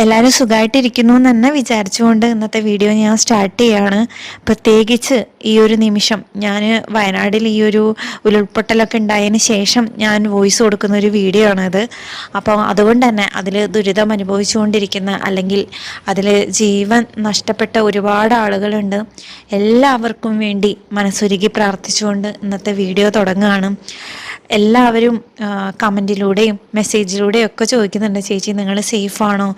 എല്ലാവരും സുഖമായിട്ടിരിക്കുന്നു എന്ന് തന്നെ വിചാരിച്ചുകൊണ്ട് ഇന്നത്തെ വീഡിയോ ഞാൻ സ്റ്റാർട്ട് ചെയ്യാണ്. പ്രത്യേകിച്ച് ഈ ഒരു നിമിഷം ഞാൻ വയനാടിൽ ഈ ഒരു ഉരുൾപൊട്ടലൊക്കെ ഉണ്ടായതിന് ശേഷം ഞാൻ വോയിസ് കൊടുക്കുന്ന ഒരു വീഡിയോ ആണത്. അപ്പോൾ അതുകൊണ്ട് തന്നെ അതിൽ ദുരിതം അനുഭവിച്ചുകൊണ്ടിരിക്കുന്ന അല്ലെങ്കിൽ അതിൽ ജീവൻ നഷ്ടപ്പെട്ട ഒരുപാട് ആളുകളുണ്ട്. എല്ലാവർക്കും വേണ്ടി മനസ്സൊരുക്കി പ്രാർത്ഥിച്ചുകൊണ്ട് ഇന്നത്തെ വീഡിയോ തുടങ്ങുകയാണ് എല്ലാവരും കമന്റിലൂടെയും മെസ്സേജിലൂടെയും ഒക്കെ ചോദിക്കുന്നുണ്ട് ചേച്ചി നിങ്ങൾ സേഫാണോ?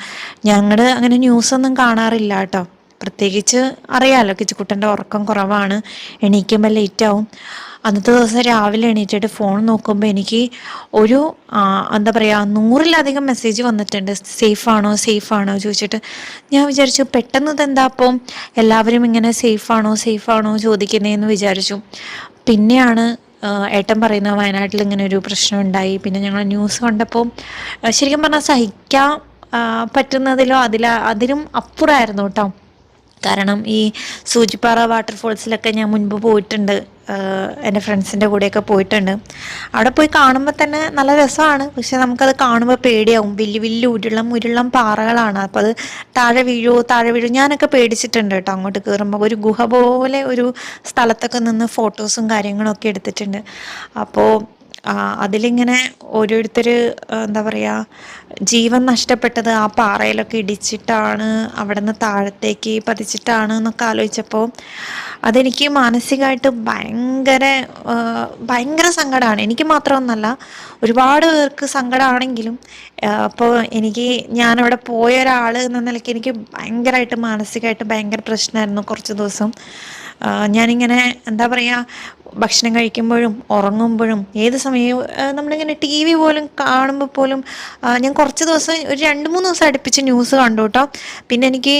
ഞങ്ങൾ അങ്ങനെ ന്യൂസൊന്നും കാണാറില്ല കേട്ടോ. പ്രത്യേകിച്ച് അറിയാമല്ലോ കിച്ചുക്കുട്ടന്റെ ഉറക്കം കുറവാണ് എണീക്കുമ്പോൾ ലേറ്റ് ആവും അന്നത്തെ ദിവസം രാവിലെ എണീറ്റിട്ട് ഫോൺ നോക്കുമ്പോൾ എനിക്ക് ഒരു എന്താ പറയുക നൂറിലധികം മെസ്സേജ് വന്നിട്ടുണ്ട് സേഫാണോ സേഫാണോ? ചോദിച്ചിട്ട്. ഞാൻ വിചാരിച്ചു പെട്ടെന്ന് ഇതെന്താ അപ്പം? എല്ലാവരും ഇങ്ങനെ സേഫാണോ സേഫാണോ? ചോദിക്കുന്നതെന്ന് വിചാരിച്ചു. പിന്നെയാണ് ഏട്ടൻ പറയുന്ന വയനാട്ടിൽ ഇങ്ങനെ ഒരു പ്രശ്നം ഉണ്ടായി. പിന്നെ ഞങ്ങൾ ന്യൂസ് കണ്ടപ്പോൾ ശരിക്കും പറഞ്ഞാൽ സഹിക്കാൻ പറ്റുന്നതിലോ അതില അതിലും അപ്പുറമായിരുന്നു കേട്ടോ. കാരണം ഈ സൂചിപ്പാറ വാട്ടർഫോൾസിലൊക്കെ ഞാൻ മുൻപ് പോയിട്ടുണ്ട്. എന്റെ ഫ്രണ്ട്സിന്റെ കൂടെയൊക്കെ പോയിട്ടുണ്ട്. അവിടെ പോയി കാണുമ്പോൾ തന്നെ നല്ല രസമാണ്. പക്ഷെ നമുക്കത് കാണുമ്പോൾ പേടിയാവും. വലിയ വലിയ ഉരുളം ഉരുളം പാറകളാണ്. അപ്പോൾ അത് താഴെ വീഴുമോ താഴെ വീഴുമോ ഞാനൊക്കെ പേടിച്ചിട്ടുണ്ട് കേട്ടോ അങ്ങോട്ട് കയറുമ്പോൾ ഒരു ഗുഹ പോലെ ഒരു സ്ഥലത്തൊക്കെ നിന്ന് ഫോട്ടോസും കാര്യങ്ങളൊക്കെ എടുത്തിട്ടുണ്ട്. അപ്പോൾ അതിലിങ്ങനെ ഓരോരുത്തർ എന്താ പറയുക ജീവൻ നഷ്ടപ്പെട്ടത് ആ പാറയിലൊക്കെ ഇടിച്ചിട്ടാണ് അവിടെ നിന്ന് താഴത്തേക്ക് പതിച്ചിട്ടാണ് എന്നൊക്കെ ആലോചിച്ചപ്പോൾ അതെനിക്ക് മാനസികമായിട്ട് ഭയങ്കര ഭയങ്കര സങ്കടമാണ് എനിക്ക് മാത്രമൊന്നല്ല ഒരുപാട് പേർക്ക് സങ്കടമാണെങ്കിലും അപ്പോൾ എനിക്ക് ഞാനവിടെ പോയ ഒരാൾ എന്ന നിലയ്ക്ക് എനിക്ക് ഭയങ്കരമായിട്ട് മാനസികമായിട്ട് ഭയങ്കര പ്രശ്നമായിരുന്നു കുറച്ച് ദിവസം. ഞാനിങ്ങനെ എന്താ പറയുക ഭക്ഷണം കഴിക്കുമ്പോഴും ഉറങ്ങുമ്പോഴും ഏത് സമയവും നമ്മളിങ്ങനെ ടി വി പോലും കാണുമ്പോൾ പോലും ഞാൻ കുറച്ച് ദിവസം ഒരു രണ്ട് മൂന്ന് ദിവസം അടുപ്പിച്ച് ന്യൂസ് കണ്ടു കേട്ടോ പിന്നെ എനിക്ക്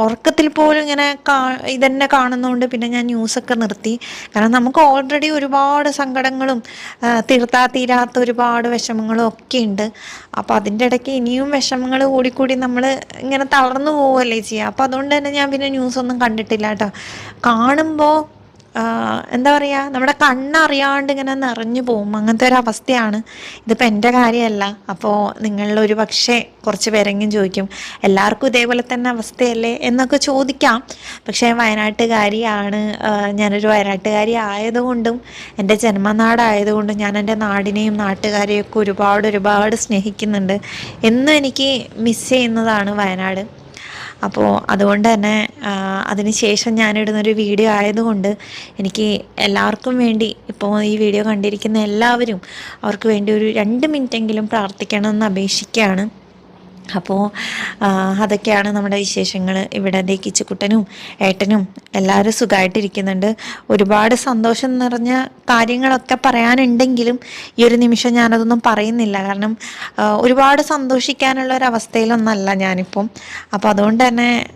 ഉറക്കത്തിൽ പോലും ഇങ്ങനെ കാ ഇതന്നെ കാണുന്നതുകൊണ്ട് പിന്നെ ഞാൻ ന്യൂസൊക്കെ നിർത്തി. കാരണം നമുക്ക് ഓൾറെഡി ഒരുപാട് സങ്കടങ്ങളും തീർത്താ തീരാത്ത ഒരുപാട് വിഷമങ്ങളും ഒക്കെ ഉണ്ട് അപ്പോൾ അതിന്റെ ഇടയ്ക്ക് ഇനിയും വിഷമങ്ങൾ കൂടിക്കൂടി നമ്മൾ ഇങ്ങനെ തളർന്നു പോവുമല്ലേ ചെയ്യുക അപ്പോൾ അതുകൊണ്ട് തന്നെ ഞാൻ പിന്നെ ന്യൂസൊന്നും കണ്ടിട്ടില്ല കേട്ടോ കാണുമ്പോൾ എന്താ പറയുക നമ്മുടെ കണ്ണറിയാണ്ട് ഇങ്ങനെ നിറഞ്ഞു പോകും. അങ്ങനത്തെ ഒരു അവസ്ഥയാണ്. ഇതിപ്പോൾ എന്റെ കാര്യമല്ല. അപ്പോൾ നിങ്ങളിലൊരു പക്ഷേ കുറച്ച് പേരെങ്കിലും ചോദിക്കും എല്ലാവർക്കും ഇതേപോലെ തന്നെ അവസ്ഥയല്ലേ? എന്നൊക്കെ ചോദിക്കാം. പക്ഷേ വയനാട്ടുകാരിയാണ് ഞാനൊരു വയനാട്ടുകാരി ആയതുകൊണ്ടും എന്റെ ജന്മനാടായതുകൊണ്ടും ഞാൻ എന്റെ നാടിനെയും നാട്ടുകാരെയൊക്കെ ഒരുപാട് ഒരുപാട് സ്നേഹിക്കുന്നുണ്ട്. എന്നും എനിക്ക് മിസ് ചെയ്യുന്നതാണ് വയനാട്. അപ്പോൾ അതുകൊണ്ട് തന്നെ അതിന് ശേഷം ഞാനിടുന്നൊരു വീഡിയോ ആയതുകൊണ്ട് എനിക്ക് എല്ലാവർക്കും വേണ്ടി ഇപ്പോൾ ഈ വീഡിയോ കണ്ടിരിക്കുന്ന എല്ലാവരും അവർക്ക് വേണ്ടി ഒരു രണ്ട് മിനിറ്റെങ്കിലും പ്രാർത്ഥിക്കണമെന്ന് അപേക്ഷിക്കുകയാണ്. അപ്പോൾ അതൊക്കെയാണ് നമ്മുടെ വിശേഷങ്ങൾ ഇവിടെ കിച്ചുക്കുട്ടനും ഏട്ടനും എല്ലാവരും സുഖമായിട്ടിരിക്കുന്നുണ്ട് ഒരുപാട് സന്തോഷം നിറഞ്ഞ കാര്യങ്ങളൊക്കെ പറയാനുണ്ടെങ്കിലും ഈ ഒരു നിമിഷം ഞാനതൊന്നും പറയുന്നില്ല. കാരണം ഒരുപാട് സന്തോഷിക്കാനുള്ള ഒരു അവസ്ഥയിലൊന്നല്ല ഞാനിപ്പം. അപ്പോൾ അതുകൊണ്ട് തന്നെ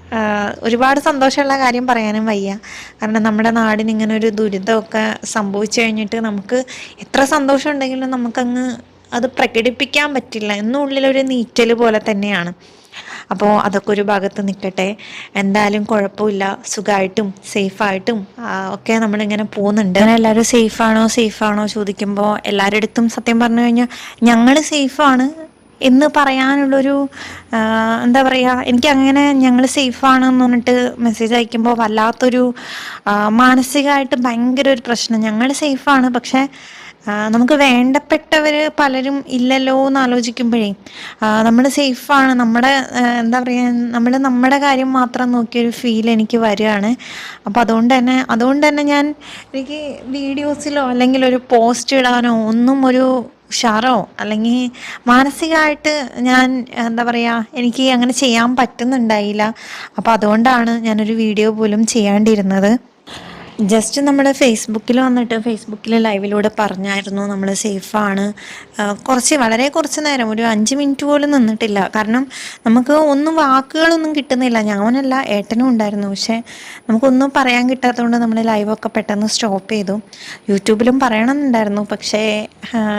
ഒരുപാട് സന്തോഷമുള്ള കാര്യം പറയാനും വയ്യ. കാരണം നമ്മുടെ നാടിന് ഇങ്ങനെ ഒരു ദുരിതമൊക്കെ സംഭവിച്ചു കഴിഞ്ഞിട്ട് നമുക്ക് എത്ര സന്തോഷം ഉണ്ടെങ്കിലും നമുക്കങ്ങ് അത് പ്രകടിപ്പിക്കാൻ പറ്റില്ല. എന്നുള്ളിലൊരു നീറ്റൽ പോലെ തന്നെയാണ്. അപ്പോൾ അതൊക്കെ ഒരു ഭാഗത്ത് നിൽക്കട്ടെ. എന്തായാലും കുഴപ്പമില്ല. സുഖമായിട്ടും സേഫായിട്ടും ഒക്കെ നമ്മളിങ്ങനെ പോകുന്നുണ്ട്. അങ്ങനെ എല്ലാവരും സേഫാണോ സേഫാണോ ചോദിക്കുമ്പോൾ എല്ലാവരുടെ അടുത്തും സത്യം പറഞ്ഞു കഴിഞ്ഞാൽ ഞങ്ങൾ സേഫാണ് എന്ന് പറയാനുള്ളൊരു എന്താ പറയുക എനിക്ക് അങ്ങനെ ഞങ്ങൾ സേഫാണെന്ന് പറഞ്ഞിട്ട് മെസ്സേജ് അയക്കുമ്പോൾ വല്ലാത്തൊരു മാനസികമായിട്ട് ഭയങ്കര ഒരു പ്രശ്നം. ഞങ്ങൾ സേഫാണ് പക്ഷേ നമുക്ക് വേണ്ടപ്പെട്ടവർ പലരും ഇല്ലല്ലോ എന്ന് ആലോചിക്കുമ്പോഴേ നമ്മൾ സേഫാണ് നമ്മുടെ എന്താ പറയുക നമ്മൾ നമ്മുടെ കാര്യം മാത്രം നോക്കിയൊരു ഫീൽ എനിക്ക് വരികയാണ്. അപ്പോൾ അതുകൊണ്ട് തന്നെ അതുകൊണ്ട് തന്നെ ഞാൻ എനിക്ക് വീഡിയോസിലോ അല്ലെങ്കിൽ ഒരു പോസ്റ്റ് ഇടാനോ ഒന്നും ഒരു ഉഷാറോ അല്ലെങ്കിൽ മാനസികമായിട്ട് ഞാൻ എന്താ പറയുക എനിക്ക് അങ്ങനെ ചെയ്യാൻ പറ്റുന്നുണ്ടായില്ല. അപ്പോൾ അതുകൊണ്ടാണ് ഞാനൊരു വീഡിയോ പോലും ചെയ്യാണ്ടിരുന്നത്. ജസ്റ്റ് നമ്മൾ ഫേസ്ബുക്കിൽ വന്നിട്ട് ഫേസ്ബുക്കിൽ ലൈവിലൂടെ പറഞ്ഞായിരുന്നു നമ്മൾ സേഫാണ് കുറച്ച് വളരെ കുറച്ച് നേരം ഒരു അഞ്ച് മിനിറ്റ് പോലും നിന്നിട്ടില്ല. കാരണം നമുക്ക് ഒന്നും വാക്കുകളൊന്നും കിട്ടുന്നില്ല. ഞാനല്ല ഏട്ടനും ഉണ്ടായിരുന്നു. പക്ഷേ നമുക്കൊന്നും പറയാൻ കിട്ടാത്തതുകൊണ്ട് നമ്മൾ ലൈവൊക്കെ പെട്ടെന്ന് സ്റ്റോപ്പ് ചെയ്തു. യൂട്യൂബിലും പറയണമെന്നുണ്ടായിരുന്നു. പക്ഷേ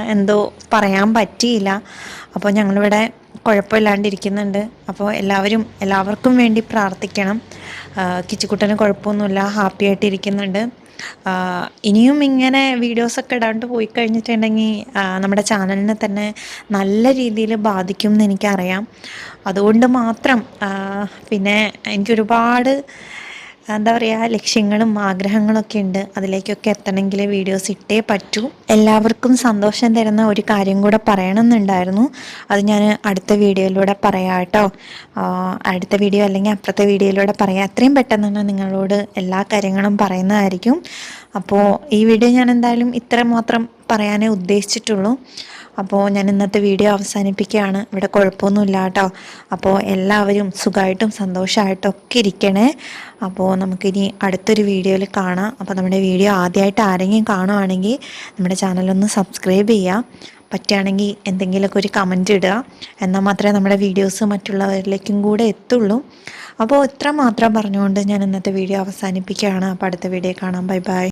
എന്തോ പറയാൻ പറ്റിയില്ല. അപ്പോൾ ഞങ്ങളിവിടെ കുഴപ്പമില്ലാണ്ടിരിക്കുന്നുണ്ട്. അപ്പോൾ എല്ലാവരും എല്ലാവർക്കും വേണ്ടി പ്രാർത്ഥിക്കണം. കിച്ചുക്കുട്ടന് കുഴപ്പമൊന്നുമില്ല ഹാപ്പി ആയിട്ടിരിക്കുന്നുണ്ട്. ഇനിയും ഇങ്ങനെ വീഡിയോസൊക്കെ ഇടാണ്ട് പോയി കഴിഞ്ഞിട്ടുണ്ടെങ്കിൽ നമ്മുടെ ചാനലിനെ തന്നെ നല്ല രീതിയിൽ ബാധിക്കും എന്ന് എനിക്കറിയാം. അതുകൊണ്ട് മാത്രം പിന്നെ എനിക്കൊരുപാട് എന്താ പറയുക ലക്ഷ്യങ്ങളും ആഗ്രഹങ്ങളും ഒക്കെ ഉണ്ട്. അതിലേക്കൊക്കെ എത്തണമെങ്കിൽ വീഡിയോസ് ഇട്ടേ പറ്റൂ. എല്ലാവർക്കും സന്തോഷം തരുന്ന ഒരു കാര്യം കൂടെ പറയണമെന്നുണ്ടായിരുന്നു. അത് ഞാൻ അടുത്ത വീഡിയോയിലൂടെ പറയാം കേട്ടോ. അടുത്ത വീഡിയോ അല്ലെങ്കിൽ അപ്പുറത്തെ വീഡിയോയിലൂടെ പറയാം. എത്രയും പെട്ടെന്ന് തന്നെ നിങ്ങളോട് എല്ലാ കാര്യങ്ങളും പറയുന്നതായിരിക്കും. അപ്പോൾ ഈ വീഡിയോ ഞാൻ എന്തായാലും ഇത്ര മാത്രം പറയാനേ ഉദ്ദേശിച്ചിട്ടുള്ളൂ. അപ്പോൾ ഞാൻ ഇന്നത്തെ വീഡിയോ അവസാനിപ്പിക്കുകയാണ്. ഇവിടെ കുഴപ്പമൊന്നുമില്ല കേട്ടോ. അപ്പോൾ എല്ലാവരും സുഖമായിട്ടും സന്തോഷമായിട്ടും ഒക്കെ ഇരിക്കണേ. അപ്പോൾ നമുക്കിനി അടുത്തൊരു വീഡിയോയിൽ കാണാം. അപ്പോൾ നമ്മുടെ വീഡിയോ ആദ്യമായിട്ട് ആരെങ്കിലും കാണുവാണെങ്കിൽ നമ്മുടെ ചാനലൊന്ന് സബ്സ്ക്രൈബ് ചെയ്യുക. പറ്റുകയാണെങ്കിൽ എന്തെങ്കിലുമൊക്കെ ഒരു കമന്റ് ഇടുക. എന്നാൽ മാത്രമേ നമ്മുടെ വീഡിയോസ് മറ്റുള്ളവരിലേക്കും കൂടെ എത്തുള്ളൂ. അപ്പോൾ ഇത്ര മാത്രം പറഞ്ഞുകൊണ്ട് ഞാൻ ഇന്നത്തെ വീഡിയോ അവസാനിപ്പിക്കുകയാണ്. അപ്പോൾ അടുത്ത വീഡിയോ കാണാം. Bye bye.